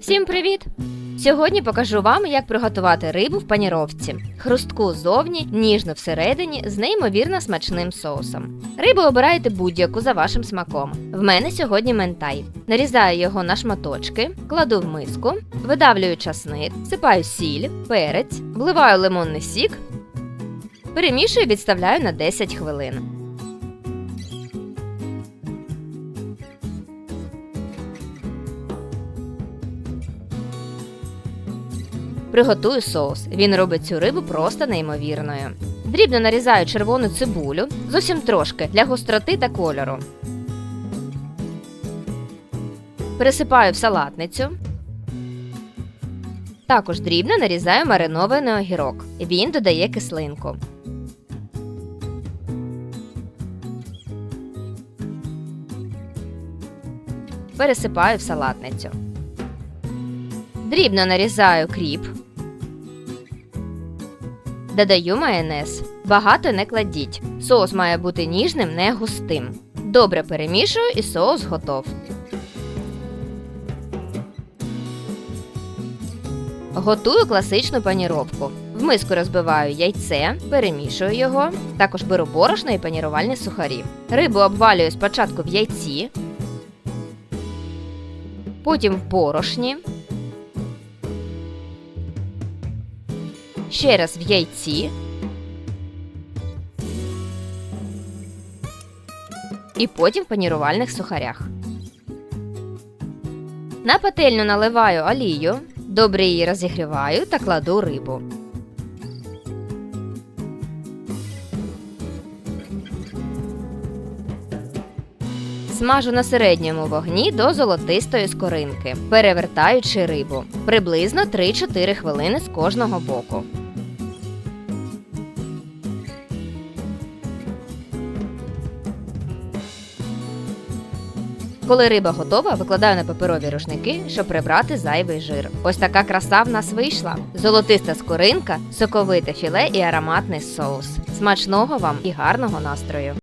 Всім привіт! Сьогодні покажу вам, як приготувати рибу в паніровці. Хрустку ззовні, ніжну всередині з неймовірно смачним соусом. Рибу обирайте будь-яку за вашим смаком. В мене сьогодні ментай. Нарізаю його на шматочки, кладу в миску, видавлюю часник, сипаю сіль, перець, вливаю лимонний сік, перемішую і відставляю на 10 хвилин. Приготую соус. Він робить цю рибу просто неймовірною. Дрібно нарізаю червону цибулю, зовсім трошки для гостроти та кольору. Пересипаю в салатницю. Також дрібно нарізаю маринований огірок. Він додає кислинку. Пересипаю в салатницю. Дрібно нарізаю кріп. Додаю майонез. Багато не кладіть. Соус має бути ніжним, не густим. Добре перемішую і соус готов. Готую класичну паніровку. В миску розбиваю яйце, перемішую його. Також беру борошно і панірувальні сухарі. Рибу обвалюю спочатку в яйці, потім в борошні. Ще раз в яйці. І потім в панірувальних сухарях. На пательню наливаю олію, добре її розігріваю та кладу рибу. Смажу на середньому вогні до золотистої скоринки, перевертаючи рибу приблизно 3-4 хвилини з кожного боку. Коли риба готова, викладаю на паперові рушники, щоб прибрати зайвий жир. Ось така краса в нас вийшла: золотиста скоринка, соковите філе і ароматний соус. Смачного вам і гарного настрою!